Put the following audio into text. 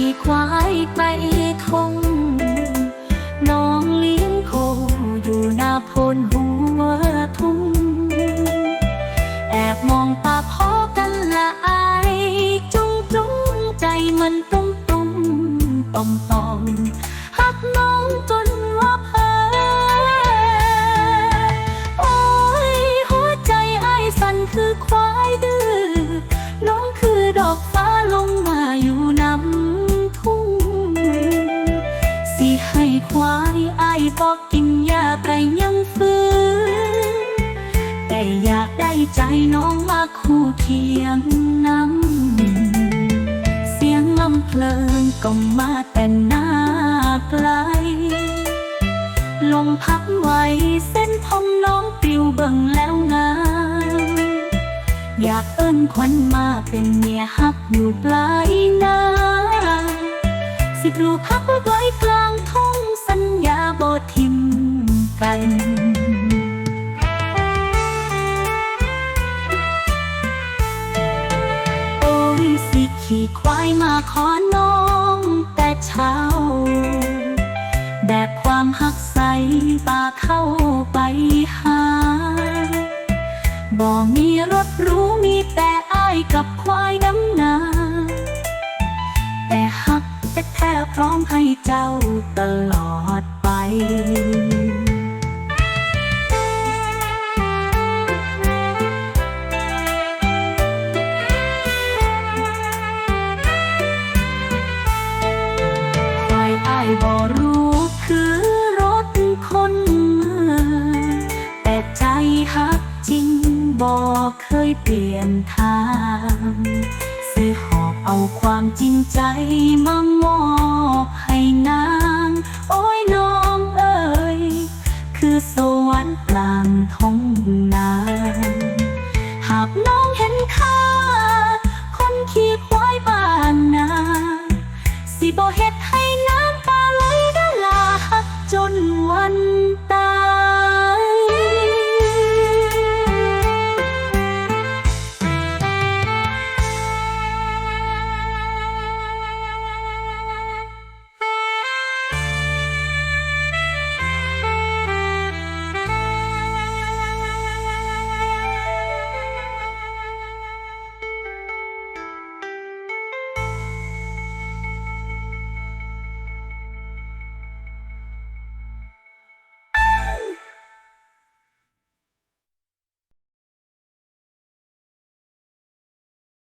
ขี่ควายไปทงน้องเลี้ยงโคอยู่หน้าพนหัวทุ่ง แอบมองตาพ่อกันละอายจุ้งจุ้งใจมันตุ้มตุ้มต่อมต่อมหักน้องจนว่าเพอโอ้ยหัวใจไอ้สั่นคือควาย อกกินยาไก่ยังฟื้นแต่อยากได้ใจน้องมาคู่เคียงน้ำเสียงลำเพลินก็มาแต่หน้าไกลลมพัดไว้เส้นผมน้องปลิวเบิ่งแล้วงามอยากเอิ้นควันมาเป็นเมียฮักอยู่ปลายนาสิปลูกพักไว้ ทิมกันโอ้ยสิขี่ควายมาขอน้องแต่เช้า แบบความหักใสปาเข้าไปหาบ่มีรถรู้มีแต่อ้ายกับควายน้ำนาแต่หักแท้พร้อมให้เจ้าตลอด บ่รู้คือรถคนเมือแต่ใจฮักจริงบ่เคยเปลี่ยนทางซื้อหอบเอาความจริงใจมามอบให้นาง โอ้ยน้องเอ๋ยคือสวรรค์กลางท้องนาหากน้องเห็นค่า คนขี้ควายบ้านนา สิบ่เฮ็ดให้